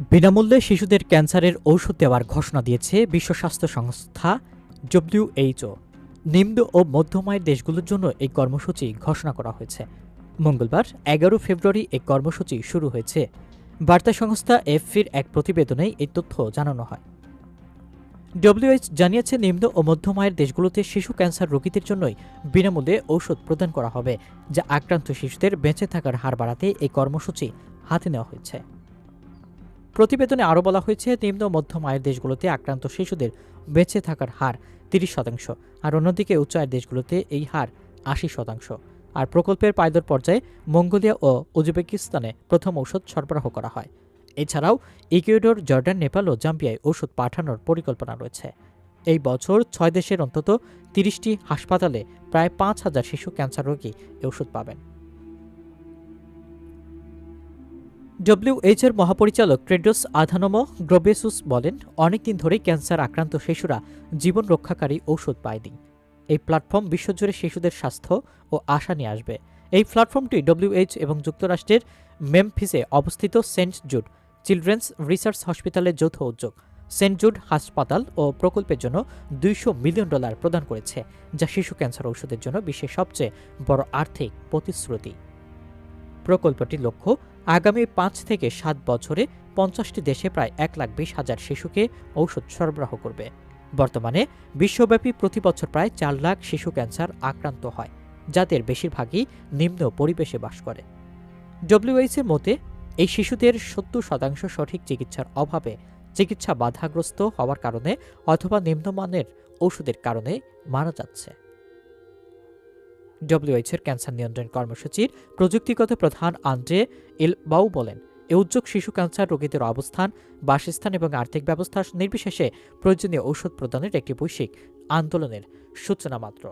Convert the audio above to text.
বিনামূল্যে শিশুদের ক্যান্সারের ঔষধ দেওয়ার ঘোষণা দিয়েছে বিশ্ব স্বাস্থ্য সংস্থা ডব্লিউএইচও নিম্ন ও মধ্যমায়ের দেশগুলোর জন্য এই কর্মসূচি ঘোষণা করা হয়েছে। মঙ্গলবার, এগারো ফেব্রুয়ারি, এই কর্মসূচি শুরু হয়েছে। বার্তা সংস্থা এফপির এক প্রতিবেদনে এই তথ্য জানানো হয়। ডব্লিউএইচ জানিয়েছে, নিম্ন ও মধ্যমায়ের দেশগুলোতে শিশু ক্যান্সার রোগীদের জন্যই বিনামূল্যে ঔষধ প্রদান করা হবে, যা আক্রান্ত শিশুদের বেঁচে থাকার হার বাড়াতে এই কর্মসূচি হাতে নেওয়া হয়েছে। প্রতিবেদনে আরও বলা হয়েছে, নিম্ন মধ্যম আয়ের দেশগুলোতে আক্রান্ত শিশুদের বেঁচে থাকার হার তিরিশ শতাংশ আর অন্যদিকে উচ্চ আয়ের দেশগুলোতে এই হার আশি শতাংশ। আর প্রকল্পের পায়দর পর্যায়ে মঙ্গোলিয়া ও উজবেকিস্তানে প্রথম ঔষধ সরবরাহ করা হয়। এছাড়াও ইকুয়েডর, জর্ডান, নেপাল ও জাম্বিয়ায় ওষুধ পাঠানোর পরিকল্পনা রয়েছে। এই বছর ছয় দেশের অন্তত তিরিশটি হাসপাতালে প্রায় পাঁচ হাজার শিশু ক্যান্সার রোগী ওষুধ পাবেন। ডব্লিউএইচ এর মহাপরিচালক ট্রেডোস আধানম গ্রোবেসুস বলেন, অনেকদিন ধরেই ক্যান্সার আক্রান্ত শিশুরা জীবন রক্ষাকারী ঔষধ পায়নি। এই প্ল্যাটফর্ম বিশ্বজুড়ে শিশুদের স্বাস্থ্য ও আশা নিয়ে আসবে। এই প্ল্যাটফর্মটি ডব্লিউএইচ এবং যুক্তরাষ্ট্রের মেমফিসে অবস্থিত সেন্ট জুড চিলড্রেন্স রিসার্চ হসপিটালের যৌথ উদ্যোগ। সেন্ট জুড হাসপাতাল ও প্রকল্পের জন্য দুইশো মিলিয়ন ডলার প্রদান করেছে, যা শিশু ক্যান্সার ঔষধের জন্য বিশ্বের সবচেয়ে বড় আর্থিক প্রতিশ্রুতি। প্রকল্পটির লক্ষ্য আগামী পাঁচ থেকে সাত বছরে পঞ্চাশটি দেশে প্রায় এক লাখ বিশ হাজার শিশুকে ঔষধ সরবরাহ করবে। বর্তমানে বিশ্বব্যাপী প্রতি বছর প্রায় চার লাখ শিশু ক্যান্সার আক্রান্ত হয়, যাদের বেশিরভাগই নিম্ন পরিবেশে বাস করে। ডব্লিউএইচ এর মতে, এই শিশুদের সত্তর শতাংশ সঠিক চিকিৎসার অভাবে চিকিৎসা বাধাগ্রস্ত হওয়ার কারণে অথবা নিম্নমানের ওষুধের কারণে মারা যাচ্ছে। ডব্লিউএইচ এর ক্যান্সার নিয়ন্ত্রণ কর্মসূচির প্রযুক্তিগত প্রধান আন্দ্রে এল বাউ বলেন, এ উদ্যোগ শিশু ক্যান্সার রোগীদের অবস্থান, বাসস্থান এবং আর্থিক ব্যবস্থা নির্বিশেষে প্রয়োজনীয় ঔষধ প্রদানের একটি বৈশ্বিক আন্দোলনের সূচনা মাত্র।